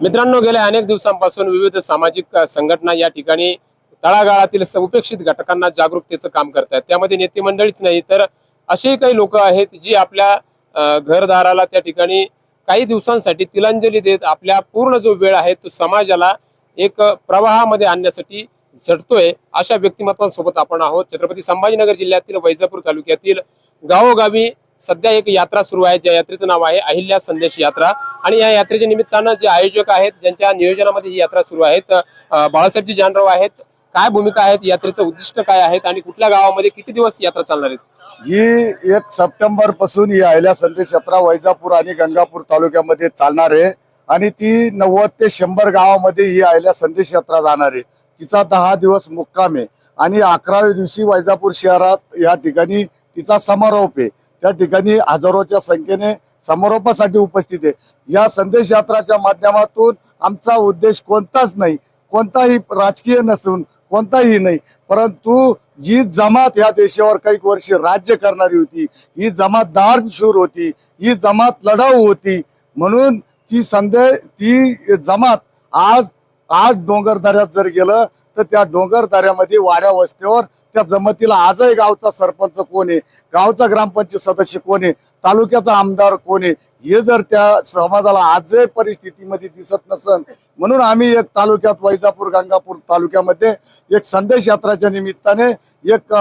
मित्रांनो गेल्या अनेक दिवसांपासून विविध सामाजिक संघटना या ठिकाणी तळागाळातील स- उपेक्षित घटकांना जागरूकतेचं काम करतात त्यामध्ये नेते मंडळीच नाही तर असेही काही लोक आहेत जी आपल्या घरदाराला त्या ठिकाणी काही दिवसांसाठी तिलांजली देत आपल्या पूर्ण जो वेळ आहे तो समाजाला एक प्रवाहामध्ये आणण्यासाठी झटतोय अशा व्यक्तिमत्वांसोबत आपण आहोत. छत्रपती संभाजीनगर जिल्ह्यातील वैजापूर तालुक्यातील गावोगावी सध्या एक यात्रा सुरू आहे ज्या यात्रेचं नाव आहे अहिल्या संदेश यात्रा. आणि या यात्रेच्या निमित्तानं जे आयोजक आहेत ज्यांच्या नियोजनामध्ये ही यात्रा सुरू आहेत बाळासाहेबजी जानराव आहेत. काय भूमिका आहेत यात्रेचं उद्दिष्ट काय आहेत आणि कुठल्या गावामध्ये किती दिवस यात्रा चालणार आहेत? ही एक सप्टेंबरपासून ही अहिल्या संदेश यात्रा वैजापूर आणि गंगापूर तालुक्यामध्ये चालणार आहे. आणि ती नव्वद ते शंभर गावामध्ये ही अहिल्या संदेश यात्रा जाणार आहे. तिचा दहा दिवस मुक्काम आहे. आणि अकराव्या दिवशी वैजापूर शहरात या ठिकाणी तिचा समारोप आहे. त्या ठिकाणी हजारोच्या संख्येने समारोपासाठी उपस्थित आहे. या संदेश यात्राच्या माध्यमातून आमचा उद्देश कोणताच नाही. कोणताही राजकीय नसून कोणताही नाही. परंतु जी जमात या देशावर काही वर्ष राज्य करणारी होती ही जमात दारशूर होती ही जमात लढाऊ होती म्हणून ती संदे ती जमात आज आज डोंगरदऱ्यात जर गेलं तर त्या डोंगरदऱ्यामध्ये वाड्या वस्त्यावर त्या जमातीला आजही गावचा सरपंच कोण आहे? गावचा ग्रामपंचायत सदस्य कोण आहे? तालुक्याचा आमदार कोण आहे? हे जर त्या समाजाला आजही परिस्थितीमध्ये दिसत नसन म्हणून आम्ही एक तालुक्यात वैजापूर गंगापूर तालुक्यामध्ये एक संदेश यात्राच्या निमित्ताने एक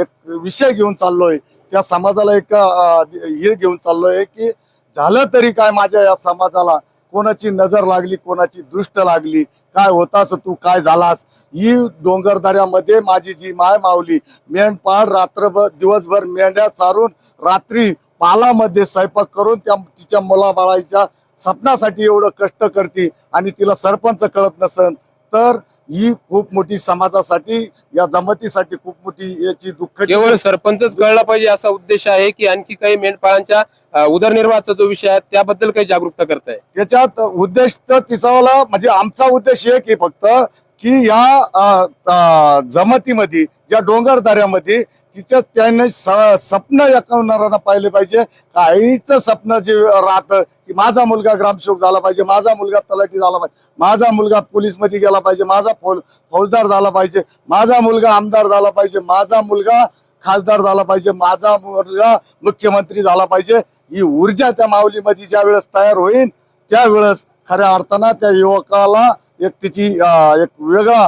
एक विषय घेऊन चाललोय. त्या समाजाला एक हे घेऊन चाललोय की झालं तरी काय माझ्या या समाजाला? कोणाची नजर लागली कोणाची दृष्ट लागली काय होतास तू काय झालास? ही डोंगरदऱ्यामध्ये माझी जी माय मावली मेंढपाळ रात्रभर दिवसभर मेंढ्या चारून रात्री पालामध्ये स्वयंपाक करून त्या तिच्या मुलाबाळाच्या सपनासाठी एवढं कष्ट करते आणि तिला सरपंच कळत नसन. तर ही खूप मोठी समाजासाठी या जमातीसाठी खूप मोठी याची दुःख केवळ सरपंचच कळला पाहिजे असा उद्देश आहे की आणखी काही मेंढपाळांच्या उदरनिर्वाहाचा जो विषय आहे त्याबद्दल काही जागरूकता करताय? त्याच्यात उद्देश तर तिचावाला म्हणजे आमचा उद्देश आहे फक्त की या जमातीमध्ये या डोंगर दऱ्यामध्ये तिच्या त्याने स- स्वप्न एकवणाऱ्यांना पाहिले पाहिजे. काहीच स्वप्न जे राहतं की माझा मुलगा ग्रामसेवक झाला पाहिजे माझा मुलगा तलाठी झाला पाहिजे माझा मुलगा पोलीसमध्ये गेला पाहिजे माझा फौज फौजदार झाला पाहिजे माझा मुलगा आमदार झाला पाहिजे माझा मुलगा खासदार झाला पाहिजे माझा मुलगा मुख्यमंत्री झाला पाहिजे. ही ऊर्जा त्या माऊलीमध्ये ज्या वेळेस तयार होईल त्यावेळेस खऱ्या अर्थानं त्या युवकाला एक तिची एक वेगळा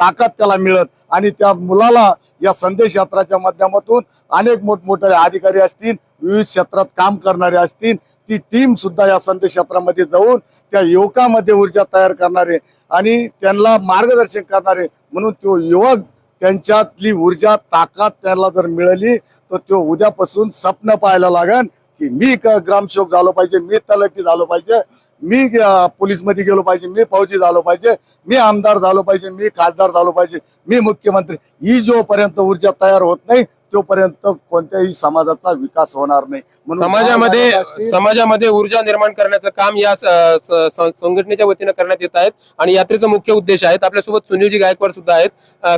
ताकद त्याला मिळत. आणि त्या मुलाला या संदेश यात्राच्या माध्यमातून अनेक मोठमोठे अधिकारी असतील विविध क्षेत्रात काम करणारे असतील ती टीम सुद्धा या संदेश यात्रामध्ये जाऊन त्या युवकामध्ये ऊर्जा तयार करणारे आणि त्यांना मार्गदर्शन करणारे म्हणून तो युवक त्यांच्यातली ऊर्जा ताकद त्याला जर मिळाली तर तो उद्यापासून स्वप्न पाहायला लागन की मी क- ग्रामसेवक झालो पाहिजे मी तलाठी झालो पाहिजे. मी पोलीसमध्ये गेलो पाहिजे मी फौजी झालो पाहिजे मी आमदार झालो पाहिजे मी खासदार झालो पाहिजे मी मुख्यमंत्री. ही जोपर्यंत ऊर्जा तयार होत नाही तोपर्यंत कोणत्याही समाजाचा विकास होणार नाही. म्हणून समाजामध्ये समाजामध्ये ऊर्जा निर्माण करण्याचं काम या संघटनेच्या वतीनं करण्यात येत आहेत आणि यात्रेचा मुख्य उद्देश आहेत. आपल्यासोबत सुनीलजी गायकवाड सुद्धा आहेत.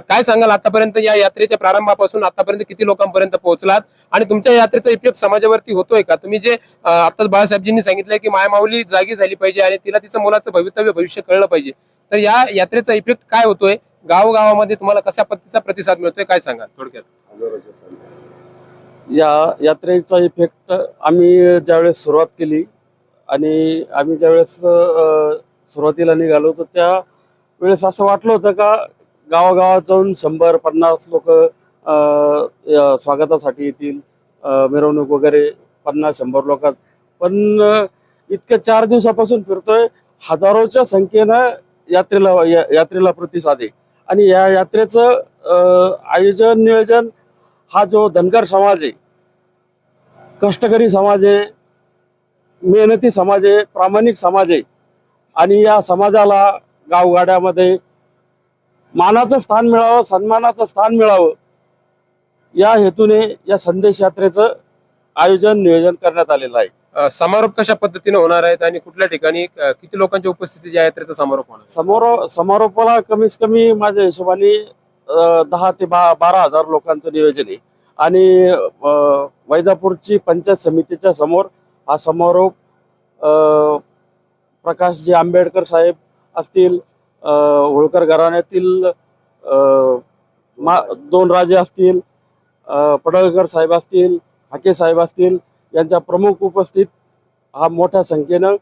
काय सांगाल आतापर्यंत या यात्रेच्या प्रारंभापासून आतापर्यंत किती लोकांपर्यंत पोहोचलात? आणि तुमच्या यात्रेचा इफेक्ट समाजावरती होतोय का? तुम्ही जे आता बाळासाहेबजींनी सांगितलंय की मायमाऊली जागी झाली पाहिजे आणि तिला तिचं मुलाचं भवितव्य भविष्य कळलं पाहिजे. तर या यात्रेचा इफेक्ट काय होतोय? गावोगावामध्ये तुम्हाला कशा पद्धतीचा प्रतिसाद मिळतोय काय सांगा थोडक्यात? या यात्रेचा इफेक्ट आम्ही ज्यावेळेस सुरुवात केली आणि आम्ही ज्यावेळेस सुरुवातीला निघालो तर त्या वेळेस असं वाटलं होतं का गावागावात जाऊन शंभर पन्नास लोक स्वागतासाठी येतील मिरवणूक वगैरे पन्नास शंभर लोकात. पण इतक्या चार दिवसापासून फिरतोय हजारोच्या संख्येनं यात्रेला या- यात्रेला प्रतिसाद आहे. आणि या यात्रेचं आयोजन नियोजन हा जो धनगर समाज आहे कष्टकरी समाज आहे मेहनती समाज आहे प्रामाणिक समाज आहे आणि या समाजाला गावगाड्यामध्ये मानाचं स्थान मिळावं सन्मानाचं स्थान मिळावं या हेतूने या संदेश यात्रेचं आयोजन नियोजन करण्यात आलेलं आहे अं, समारोप कशा पद्धतीने होणार आहेत आणि कुठल्या ठिकाणी अं, किती लोकांच्या उपस्थितीत या यात्रेचा समारोप होणार आहे? समोर समारोपाला कमीत कमी माझ्या हिशोबाने अं, दहा ते बा बारा हजार लोकांचं नियोजन आहे आणि अं, वैजापूरची पंचायत समितीच्या समोर हा समारोप अं, प्रकाशजी आंबेडकर साहेब असतील अ, होळकर घराण्यातील अ, मा दोन राजे असतील अ, पडळकर साहेब असतील हाके साहेब असतील यांच्या प्रमुख उपस्थित हा मोठ्या संख्येनं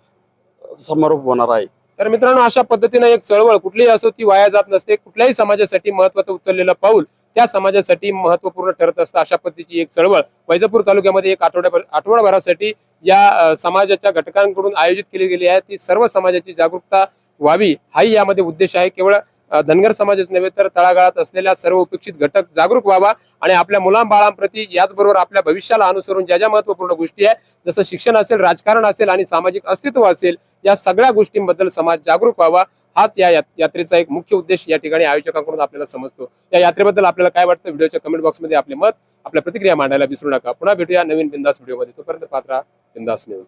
समारोप होणार आहे. तर मित्रांनो अशा पद्धतीनं एक चळवळ कुठलीही असो ती वाया जात नसते. कुठल्याही समाजासाठी महत्वाचं उचललेलं पाऊल त्या समाजासाठी महत्त्वपूर्ण ठरत असतं. अशा पद्धतीची एक चळवळ वैजापूर तालुक्यामध्ये एक आठवड्या आठवडाभरासाठी या समाजाच्या घटकांकडून आयोजित केली गेली आहे. ती सर्व समाजाची जागरूकता व्हावी हाही यामध्ये उद्देश आहे. केवळ धनगर समाजच नव्हे तर तळागाळात असलेल्या सर्व उपेक्षित घटक जागरूक व्हावा आणि आपल्या मुलांबाळांप्रती याचबरोबर आपल्या भविष्याला अनुसरून ज्या ज्या महत्त्वपूर्ण गोष्टी आहेत जसं शिक्षण असेल राजकारण असेल आणि सामाजिक अस्तित्व असेल या सगळ्या गोष्टींबद्दल समाज जागरूक व्हावा. हाच या यात्रेचा एक मुख्य उद्देश या ठिकाणी आयोजकांकडून आपल्याला समजतो. या यात्रेबद्दल आपल्याला काय वाटतं? व्हिडिओच्या कमेंट बॉक्समध्ये आपले मत आपल्या प्रतिक्रिया मांडायला विसरू नका. पुन्हा भेटूया नवीन बिंदास व्हिडिओमध्ये. तोपर्यंत पात्रा बिंदास न्यूज